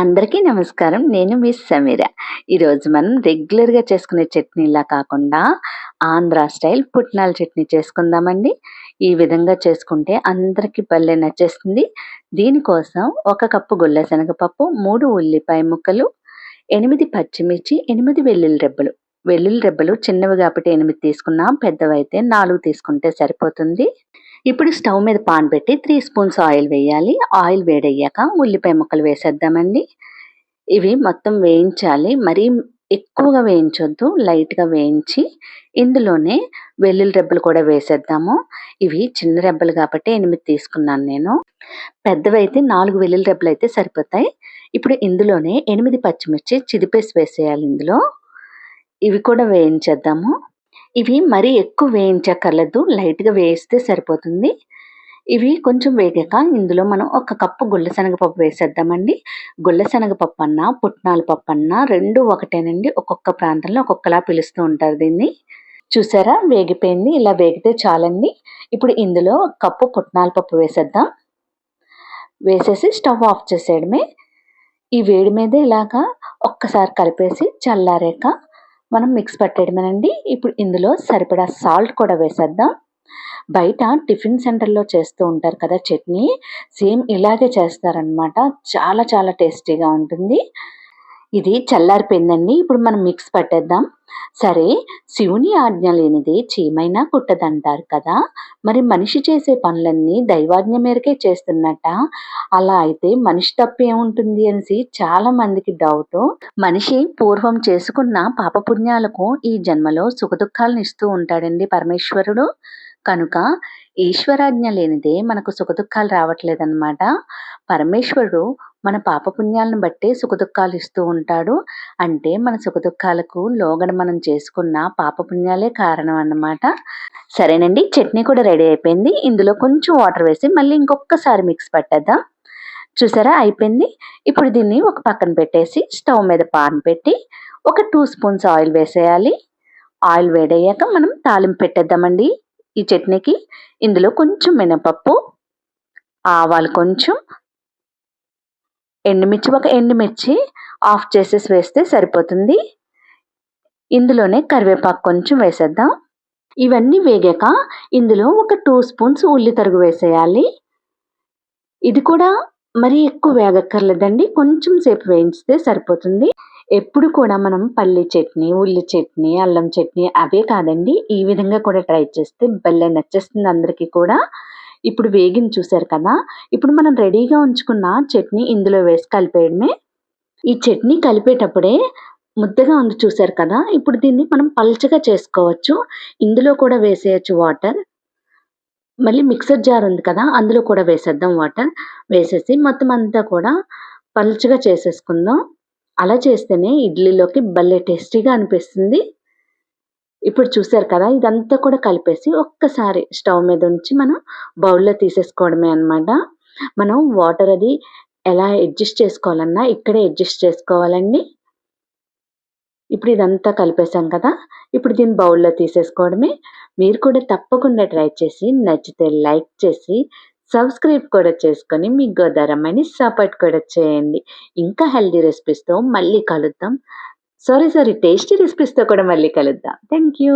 అందరికీ నమస్కారం. నేను మిస్ సమీర. ఈరోజు మనం రెగ్యులర్గా చేసుకునే చట్నీలా కాకుండా ఆంధ్ర స్టైల్ పుట్నాల చట్నీ చేసుకుందామండి. ఈ విధంగా చేసుకుంటే అందరికీ భలే నచ్చేస్తుంది. దీనికోసం ఒక కప్పు గుల్ల శనగపప్పు మూడు ఉల్లిపాయ ముక్కలు ఎనిమిది పచ్చిమిర్చి ఎనిమిది వెల్లుల్లి రెబ్బలు. వెల్లుల్లి రెబ్బలు చిన్నవి కాబట్టి ఎనిమిది తీసుకున్నాం పెద్దవైతే నాలుగు తీసుకుంటే సరిపోతుంది. ఇప్పుడు స్టవ్ మీద పాన్ పెట్టి త్రీ స్పూన్స్ ఆయిల్ వేయాలి. ఆయిల్ వేడయ్యాక ఉల్లిపాయ ముక్కలు వేసేద్దామండి. ఇవి మొత్తం వేయించాలి. మరీ ఎక్కువగా వేయించొద్దు. లైట్గా వేయించి ఇందులోనే వెల్లుల్లి రెబ్బలు కూడా వేసేద్దాము. ఇవి చిన్న రెబ్బలు కాబట్టి ఎనిమిది తీసుకున్నాను నేను. పెద్దవైతే నాలుగు వెల్లుల్లి రెబ్బలు అయితే సరిపోతాయి. ఇప్పుడు ఇందులోనే ఎనిమిది పచ్చిమిర్చి చిదిపేసి వేసేయాలి ఇందులో. ఇవి కూడా వేయించేద్దాము. ఇవి మరీ ఎక్కువ వేయించక్కర్లేదు లైట్గా వేస్తే సరిపోతుంది. ఇవి కొంచెం వేగాక ఇందులో మనం ఒక కప్పు గుళ్ళ శనగపప్పు వేసేద్దామండి. గుళ్ళ శనగపప్పు అన్న పుట్నాల పప్పు అన్న రెండు ఒకటేనండి. ఒక్కొక్క ప్రాంతంలో ఒక్కొక్కలా పిలుస్తూ ఉంటారు దీన్ని. చూసారా? వేగిపోయింది. ఇలా వేగితే చాలండి. ఇప్పుడు ఇందులో కప్పు పుట్నాల పప్పు వేసేద్దాం. వేసేసి స్టవ్ ఆఫ్ చేసేయడమే. ఈ వేడి మీద ఇలాగా ఒక్కసారి కలిపేసి చల్లారాక మనం మిక్స్ పట్టేయడమేనండి. ఇప్పుడు ఇందులో సరిపడా సాల్ట్ కూడా వేసేద్దాం. బయట టిఫిన్ సెంటర్లో చేస్తూ ఉంటారు కదా చట్నీ. సేమ్ ఇలాగే చేస్తారనమాట చాలా చాలా టేస్టీగా ఉంటుంది. ఇది చల్లారిపోయిందండి. ఇప్పుడు మనం మిక్స్ పట్టేద్దాం. సరే శివుని ఆజ్ఞ లేనిది చీమైనా కుట్టదంటారు కదా. మరి మనిషి చేసే పనులన్నీ దైవాజ్ఞ మేరకే చేస్తున్నట్ట? అలా అయితే మనిషి తప్పేముంటుంది అనేసి చాలా మందికి డౌట్ మనిషి పూర్వం చేసుకున్న పాపపుణ్యాలకు ఈ జన్మలో సుఖదుఖాలను ఇస్తూ ఉంటాడండి పరమేశ్వరుడు. కనుక ఈశ్వరాజ్ఞ లేనిదే మనకు సుఖదుఖాలు రావట్లేదన్నమాట. పరమేశ్వరుడు మన పాపపుణ్యాలను బట్టే సుఖదుఖాలు ఇస్తూ ఉంటాడు. అంటే మన సుఖదుఖాలకు లోగడ మనం చేసుకున్న పాపపుణ్యాలే కారణం అన్నమాట. సరేనండి చట్నీ కూడా రెడీ అయిపోయింది. ఇందులో కొంచెం వాటర్ వేసి మళ్ళీ ఇంకొకసారి మిక్స్ పట్టేద్దాం. చూసారా అయిపోయింది. ఇప్పుడు దీన్ని ఒక పక్కన పెట్టేసి స్టవ్ మీద పాన్ పెట్టి ఒక టూ స్పూన్స్ ఆయిల్ వేసేయాలి. ఆయిల్ వేడయ్యాక మనం తాలింపు పెట్టేద్దామండి ఈ చట్నీకి. ఇందులో కొంచెం మినపప్పు ఆవాలు కొంచెం ఎండుమిర్చి ఒక ఎండుమిర్చి ఆఫ్ చేసేసి వేస్తే సరిపోతుంది. ఇందులోనే కరివేపాకు కొంచెం వేసేద్దాం. ఇవన్నీ వేగాక ఇందులో ఒక టూ స్పూన్స్ ఉల్లి తరుగు వేసేయాలి. ఇది కూడా మరీ ఎక్కువ వేగక్కర్లేదండి కొంచెం సేపు వేయించితే సరిపోతుంది. ఎప్పుడు కూడా మనం పల్లి చట్నీ ఉల్లి చట్నీ అల్లం చట్నీ అవే కాదండి ఈ విధంగా కూడా ట్రై చేస్తే భలే నచ్చేస్తుంది అందరికీ కూడా. ఇప్పుడు వేగింది చూసారు కదా. ఇప్పుడు మనం రెడీగా ఉంచుకున్న చట్నీ ఇందులో వేసి కలిపేయడమే. ఈ చట్నీ కలిపేటప్పుడే ముద్దగా ఉంది చూసారు కదా. ఇప్పుడు దీన్ని మనం పల్చగా చేసుకోవచ్చు. ఇందులో కూడా వేసేయచ్చు వాటర్. మళ్ళీ మిక్సర్ జార్ ఉంది కదా అందులో కూడా వేసేద్దాం వాటర్. వేసేసి మొత్తం అంతా కూడా పల్చగా చేసేసుకుందాం. అలా చేస్తేనే ఇడ్లీలోకి భలే టేస్టీగా అనిపిస్తుంది. ఇప్పుడు చూసారు కదా ఇదంతా కూడా కలిపేసి ఒక్కసారి స్టవ్ మీద ఉంచి మనం బౌల్లో తీసేసుకోవడమే అనమాట మనం వాటర్ అది ఎలా అడ్జస్ట్ చేసుకోవాలన్నా ఇక్కడే అడ్జస్ట్ చేసుకోవాలండి. ఇప్పుడు ఇదంతా కలిపేసాం కదా ఇప్పుడు దీన్ని బౌల్లో తీసేసుకోవడమే. మీరు కూడా తప్పకుండా ట్రై చేసి నచ్చితే లైక్ చేసి సబ్స్క్రైబ్ కూడా చేసుకొని మీ గోదారమ్మని సపోర్ట్ కూడా చేయండి. ఇంకా హెల్దీ రెసిపీస్తో మళ్ళీ కలుద్దాం. సారీ సారీ టేస్టీ రెసిపీస్తో కూడా మళ్ళీ కలుద్దాం. Thank you